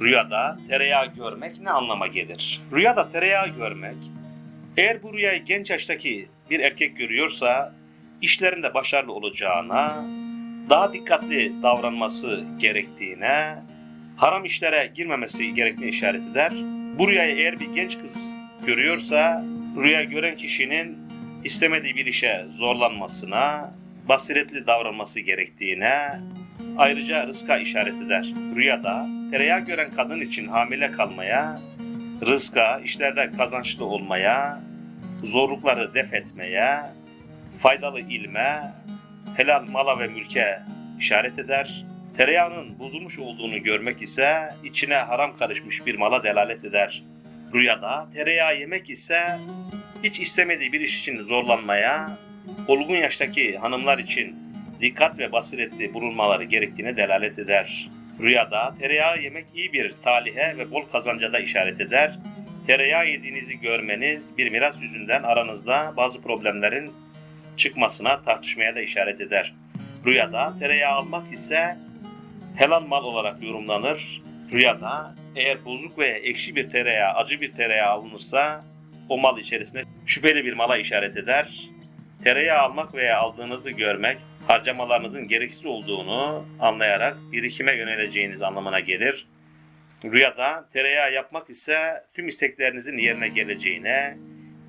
Rüyada tereyağı görmek ne anlama gelir? Rüyada tereyağı görmek, eğer bu rüyayı genç yaştaki bir erkek görüyorsa, işlerinde başarılı olacağına, daha dikkatli davranması gerektiğine, haram işlere girmemesi gerektiğine işaret eder. Bu rüyayı eğer bir genç kız görüyorsa, rüya gören kişinin istemediği bir işe zorlanmasına, basiretli davranması gerektiğine, ayrıca rızka işaret eder. Rüyada tereyağı gören kadın için hamile kalmaya, rızka, işlerde kazançlı olmaya, zorlukları def etmeye, faydalı ilme, helal mala ve mülke işaret eder. Tereyağının bozulmuş olduğunu görmek ise içine haram karışmış bir mala delalet eder. Rüyada tereyağı yemek ise hiç istemediği bir iş için zorlanmaya, olgun yaştaki hanımlar için dikkat ve basiretli bulunmaları gerektiğine delalet eder. Rüyada tereyağı yemek iyi bir talihe ve bol kazanca da işaret eder. Tereyağı yediğinizi görmeniz bir miras yüzünden aranızda bazı problemlerin çıkmasına tartışmaya da işaret eder. Rüyada tereyağı almak ise helal mal olarak yorumlanır. Rüyada eğer bozuk veya ekşi bir tereyağı, acı bir tereyağı alınırsa o mal içerisinde şüpheli bir mala işaret eder. Tereyağı almak veya aldığınızı görmek harcamalarınızın gereksiz olduğunu anlayarak birikime yöneleceğiniz anlamına gelir. Rüyada tereyağı yapmak ise tüm isteklerinizin yerine geleceğine,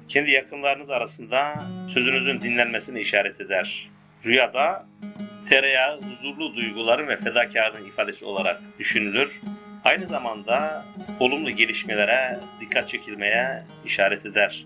kendi yakınlarınız arasında sözünüzün dinlenmesini işaret eder. Rüyada tereyağı huzurlu duyguların ve fedakarlığın ifadesi olarak düşünülür. Aynı zamanda olumlu gelişmelere dikkat çekilmeye işaret eder.